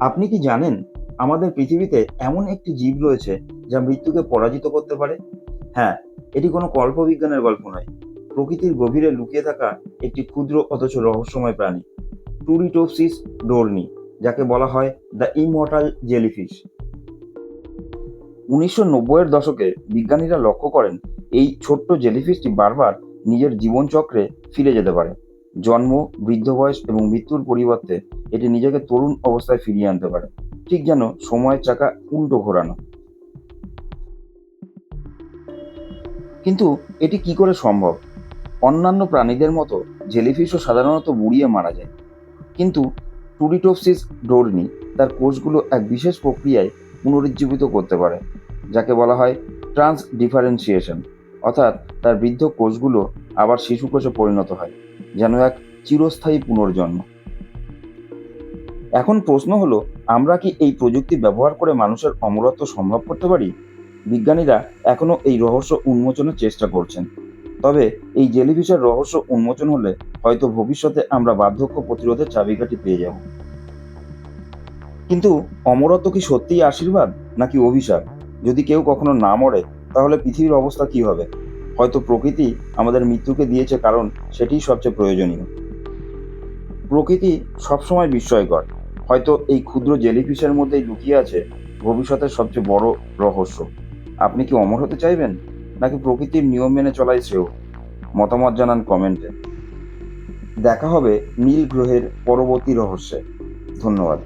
আপনি কি জানেন আমাদের পৃথিবীতে এমন একটি জীব রয়েছে যা মৃত্যুকে পরাজিত করতে পারে? হ্যাঁ এটি কোনো কল্পবিজ্ঞানের গল্প নয়। প্রকৃতির গভীরে লুকিয়ে থাকা একটি ক্ষুদ্র অথচ রহস্যময় প্রাণী টুরিটোপসিস ডোরনি যাকে বলা হয় দ্য ইমর্টাল জেলিফিশ উনিশশো নব্বইয়ের দশকে বিজ্ঞানীরা লক্ষ্য করেন, এই ছোট্ট জেলিফিশটি বারবার নিজের জীবনচক্রে ফিরে যেতে পারে। জন্ম, বৃদ্ধ বয়স এবং মৃত্যুর পরিবর্তে এটি নিজেকে তরুণ অবস্থায় ফিরিয়ে আনতে পারে। ঠিক যেন সময়ের চাকা উল্টো ঘোরানো। কিন্তু এটি কি করে সম্ভব? অন্যান্য প্রাণীদের মতো জেলিফিশও সাধারণত বুড়িয়ে মারা যায়। কিন্তু টুরিটোপসিস ডোরনি তার কোষগুলো এক বিশেষ প্রক্রিয়ায় পুনরুজ্জীবিত করতে পারে, যাকে বলা হয় ট্রান্স ডিফারেন্সিয়েশন অর্থাৎ তার বৃদ্ধ কোষগুলো আবার শিশু কোষে পরিণত হয়। যেন এক চিরস্থায়ী পুনর্জন্ম। এখন প্রশ্ন হলো, আমরা কি এই প্রযুক্তি ব্যবহার করে মানুষের অমরত্ব সম্ভব করতে পারি? বিজ্ঞানীরা এখনও এই রহস্য উন্মোচনের চেষ্টা করছেন। তবে এই জেলিফিশের রহস্য উন্মোচন হলে হয়তো ভবিষ্যতে আমরা বার্ধক্য প্রতিরোধের চাবিকাঠি পেয়ে যাব। কিন্তু অমরত্ব কি সত্যিই আশীর্বাদ নাকি অভিশাপ? যদি কেউ কখনো না মরে, তাহলে পৃথিবীর অবস্থা কি হবে? হয়তো প্রকৃতি আমাদের মৃত্যুকে দিয়েছে কারণ সেটিই সবচেয়ে প্রয়োজনীয়। প্রকৃতি সবসময় বিস্ময়কর। হয়তো এই ক্ষুদ্র জেলিফিশের মধ্যেই লুকিয়ে আছে ভবিষ্যতের সবচেয়ে বড় রহস্য। আপনি কি অমর হতে চাইবেন? নাকি প্রকৃতির নিয়ম মেনে চলাই শ্রেয়? মতামত জানান কমেন্টে। দেখা হবে নীল গ্রহের পরবর্তী রহস্যে। ধন্যবাদ।